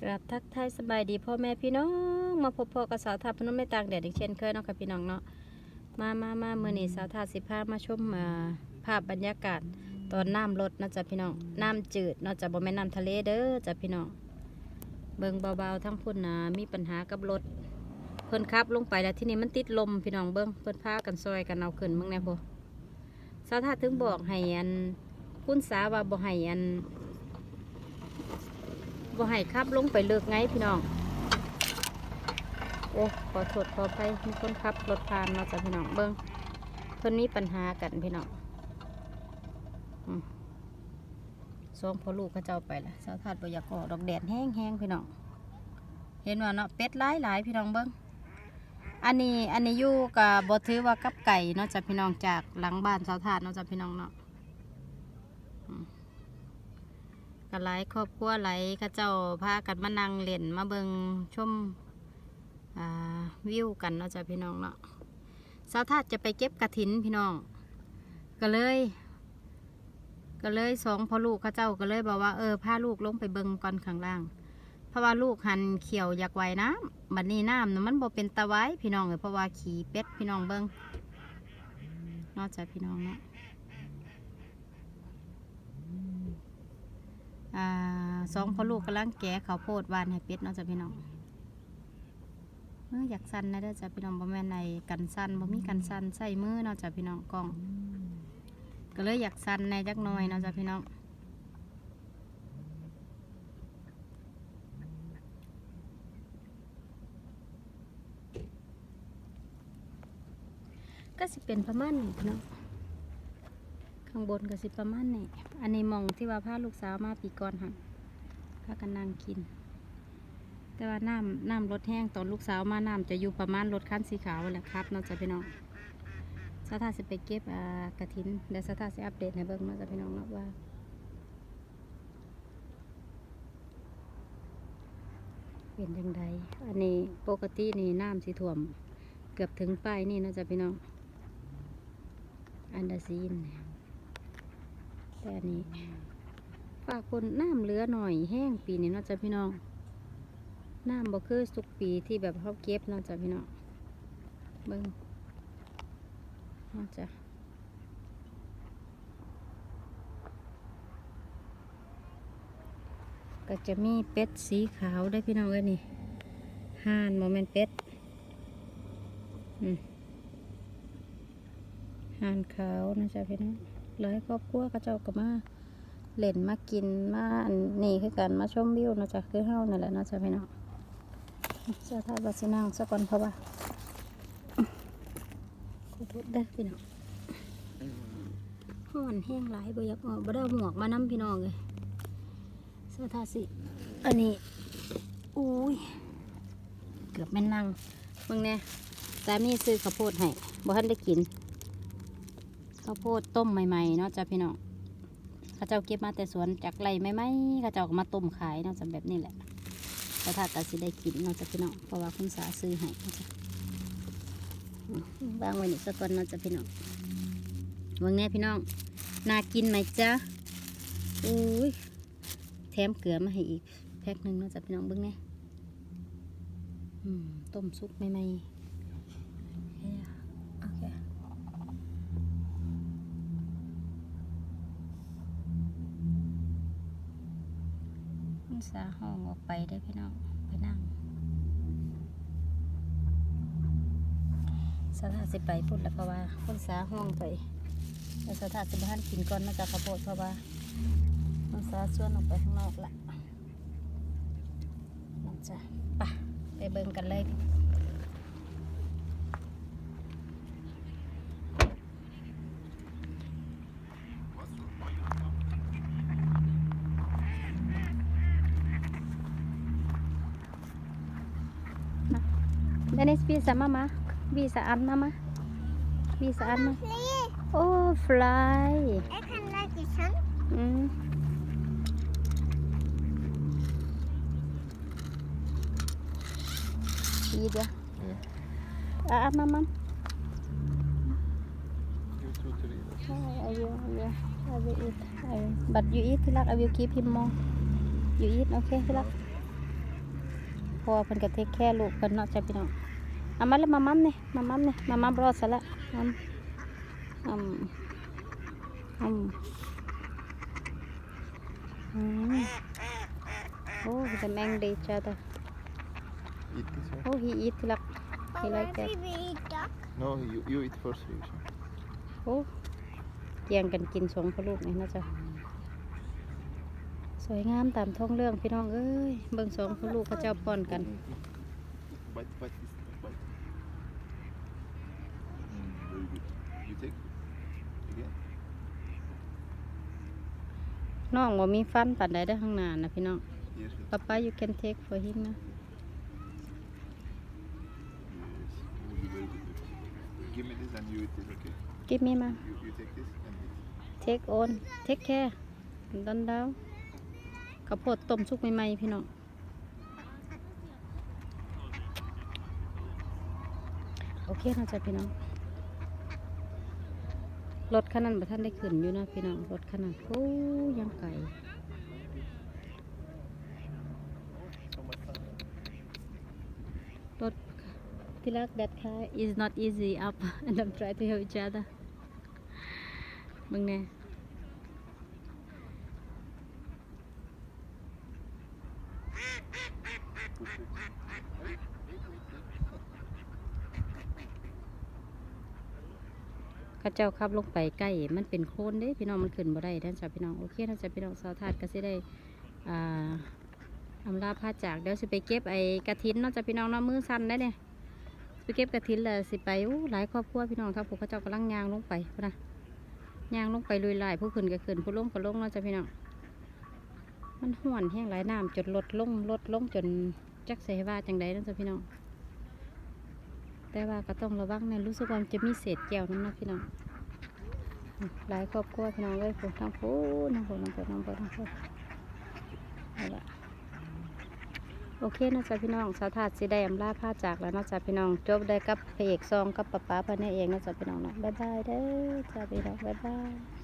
กราบทักทายสบายดีพ่อแม่พี่น้อง มาพบพ่อกับสาวทาพนมไม่ต่างแดดอีกเช่นเคยเนาะค่ะพี่น้องเนาะมามามาเมื่อนี้สาวทาสิพามาชมมาภาพบรรยากาศตอนน้ำลดนาะจ๊ะพี่น้องน้ำจืดเนาะจ๊ะบ่แม่น้ำทะเลเด้อจ้ะพี่น้องเบิ่งเบาๆทั้งพุ่นนะมีปัญหากับรถเพิ่นขับลงไปแล้วที่นี่มันติดลมพี่น้องเบิ่งเพิ่นพากันซอยกันเอาขึ้นเบิ่งแน่พ่อสาวทาถึงบอกให้อันคุณสาว่าบ่ให้อัน บ่ให้ขับลงไปเลิกไงพี่น้อง โอ้ขอโทษขอไปมีคนขับรถผ่านมาจากพี่น้องเบิ้งเพิ่นมีปัญหากันพี่น้องอืมสองพอลูกเขาเจ้าไปละสาวทาดบ่อยากออกดอกแดดแห้งๆพี่น้อง เห็นว่าเนาะเป็ดหลายหลายพี่น้องเบิ้งอันนี้อันนี้อยู่กับบ่ถือว่ากับไก่เนาะจากพี่น้องจากหลังบ้านสาวทาดเนาะจากพี่น้องเนาะ ก็หลายครอบครัวหลายเข้าเจ้าพากันมานั่งเล่นมาเบิงชมวิวกันเนาะจ้ะพี่น้องเนาะสาวทาดจะไปเก็บกระถินพี่น้อง ก็เลย ก็เลยสองพ่อลูกเข้าเจ้าก็เลยบอกว่าเออพาลูกลงไปเบิงก่อนข้างล่าง เพราะว่าลูกหันเขียวอยากไว้น้ำบัดนี้น้ำนะมันบ่เป็นตะไว้พี่น้องเลยเพราะว่าขี่เป็ดพี่น้องเบิงนอกจากพี่น้องเนาะ อ่าสองพ่อลูกกำลังแกะข้าวโพดหวานให้เป็ดเนาะจ้ะพี่น้องเอออยากสั่นนะเด้อจ้ะพี่น้องบ่แม่นในกันสั่นบ่มีกันสั่นใส่มือเนาะจ้ะพี่น้องกล้อง ก็เลยอยากสั่นในจักหน่อยเนาะจ้ะพี่น้องก็สิเป็นประมาณนี้พี่น้อง ข้างบนก็สิประมาณนี้อันนี้มองที่ว่าพาลูกสาวมาปีก่อนค่ะพากันนั่งกิน แต่ว่าน้ำน้ำรถแห้งตอนลูกสาวมาน้ำจะอยู่ประมาณรถคันสีขาวแหละครับเนาะจ้ะพี่น้องสถาสิไปเก็บกระถินเดี๋ยวสถาสิอัปเดตให้เบิ่งเนาะจ้ะพี่น้องว่าเป็นยังไงอันนี้ปกตินี่น้ำสิท่วม เกือบถึงป้ายนี่เนาะจ้ะพี่น้อง อันดาซีนเนี่ย แต่นี้ฝากคนน้ำเหลือหน่อยแห้งปีนี้นาะจ้ะพี่น้องน้ำบ่คือสุกปีที่แบบเขาเก็บนาะจ้ะพี่น้องเบิ้งนาะจ้ะก็จะมีเป็ดสีขาวได้พี่น้องเอ้ยนี่ห่านโมเมนเป็ดห่านขาวนะจ๊ะพี่น้อง หลายครอบครัวเขาเจ้าก็มาเล่นมากินมาอันนี่คือกันมาชมวิวนะจ๊ะคือเฮานั่นแหละนะจ๊ะพี่น้องเจ้าท่าบัสนั่งสักก่อนเพราะว่าขอโทษเด้พี่น้องห้อนแห้งหลายบ่อยากออกบ่ได้เอาหมวกมานำพี่น้องเลยเสื้อทาสิอันนี้อุ้ยเกือบแม่นนั่งเบิ่งแน่สามีซื้อข้าวโพดให้บ่ทันได้กิน ข้าวโพดต้มใหม่ๆเนาะจ้ะพี่น้องเข้าเจ้าเก็บมาแต่สวนจากไรไม่ไมเข้าเจ้าก็มาต้มขายเนาะจ้ะแบบนี้แหละแต่ถ้าก็สิได้กินเนาะจ้ะพี่น้องเพราะว่าคุณสาซื้อให้เนาะจ้ะวางไว้นี่สักก่อนเนาะจ้ะพี่น้องวางแน่พี่น้องน่ากินไหมจ๊ะอุ้ยแถมเกลือมาให้อีกแพ็คหนึ่งเนาะจ้ะพี่น้องเบิ้งแน่ต้มซุปใหม่ๆ คุณสาห้องออกไปได้พี่น้องไปนั่งสถาสิไปพุ่นแล้วเพราะว่าคุณสาห้องไปแต่สถาสิบ้านกินก่อนมาจากข้าวโพดเพราะว่าคุณสาชวนออกไปข้างนอกละนั่นจ้ะไปไปเบิ่งกันเลย Dennis bisa mama bisa an mama bisa an mama oh fly Jeg kan lage sånn. mm. Ida ah mama You two, three. I will, I will, I will eat. I will. But you eat, Tilak. I will keep him more. You eat, okay, Tilak? พอเพิ่นก็เทคแค่ลูกเพิ่นเนาะจ้ะพี่น้อง เอามาแล้วมามัมนี่มามัมนี่มามัมรอดซะละมัมอืมอืมอืมโอ้จะแมงดีจ้ะตา Eat this one. โอ้ he eat ทีละ he like that Baby eat duck. No, you, you eat first, Yusha. โอ้แย่งกันกินสองพ่อลูกนี่นะจ๊ะสวยงามตามท้องเรื่องพี่น้องเอ้ยเบิ่งสองพ่อลูกเขาเจ้าป้อนกัน Bite, bite this, bite. Mm, very good. You take again. น้องว่ามีฟันปัดใดได้อข้างหน้านะพี่น้อง Yes, yes. ป๊าป๊า you can take for him นะ Yes, will be very good. Give me this and you eat this, okay? กิฟมีมา You, you take this and this. take on take care ดันดาวข้าวโพดต้มสุกใหม่ๆพี่น้อง โอเคนะจ๊ะพี่น้อง รถคันนั้นประท่านได้ขึ้นอยู่นะพี่น้องรถขนาดโอ้ยังไก่รถที่รัก that car is not easy up and I'm trying to help each other มึงเนี่ ข้าเจ้าขับลงไปใกล้มันเป็นโคนเด้พี่น้องมันขึ้นบ่ได้ด้านจ้ะพี่น้องโอเคนจ๊ะพี่น้องสาวทาดก็สิได้อ่าอำลาพาจากเดี๋ยวสิไปเก็บไอ้กระถินเนาะจ้ะพี่น้องเนาะมือสั่นได้เนี่ยไปเก็บกระถินแล้วสิไปอ้หลายครอบครัวพี่น้องทั้งพวกเขาเจ้ากำลังยางลงไปนะยางลงไปลุยลายผู้ขึ้นก็ขึ้นผู้ลงก็ลงเนาะจ้ะพี่น้องมันห่วนแห้งหลายน้ำจนลดลงลดลงจนจักเสว่าจังใดเนาะจ้ะพี่น้อง แต่ว่าก็ต้องระวังนะรู้สึกว่ามันจะมีเศษแก้วนั่นนะพี่น้องหลายครอบครัวพี่น้องเลยผมทำโอ้น้ำพูน้ำพูน้ำพูน้ำพูเอาละโอเคนะจ๊ะพี่น้องสาวถาดสีได้อำลาผ้าจากแล้วนะจ๊ะพี่น้องจบได้กับพระเอกซองกับป๊าป๊าพะเนเองนะจ๊ะพี่น้องนะบ๊ายบายเด้อจ๊ะพี่น้องบ๊ายบาย